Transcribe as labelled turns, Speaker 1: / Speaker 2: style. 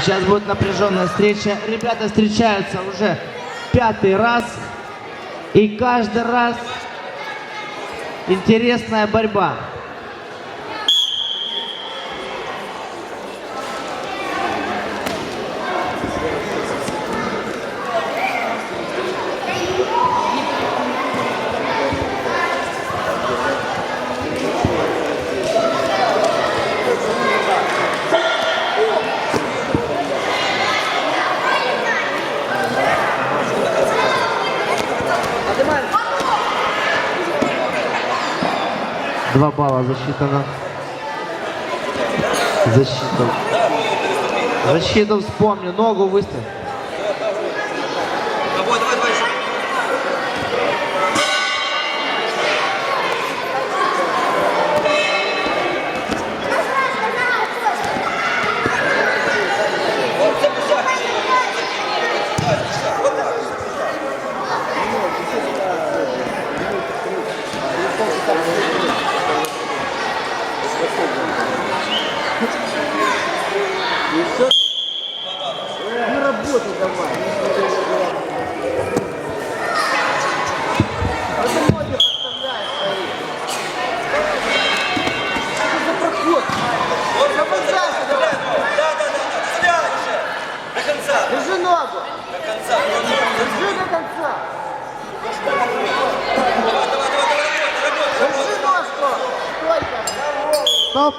Speaker 1: Сейчас будет напряженная встреча. Ребята встречаются уже пятый раз. И каждый раз интересная борьба. Два балла засчитано. Защиту. Защиту вспомню. Ногу выставь.
Speaker 2: Давай, давай, давай. Да, да, да, да. Дальше. До конца.
Speaker 3: Держи ногу!
Speaker 2: До конца.
Speaker 3: Держи до конца!
Speaker 1: 好，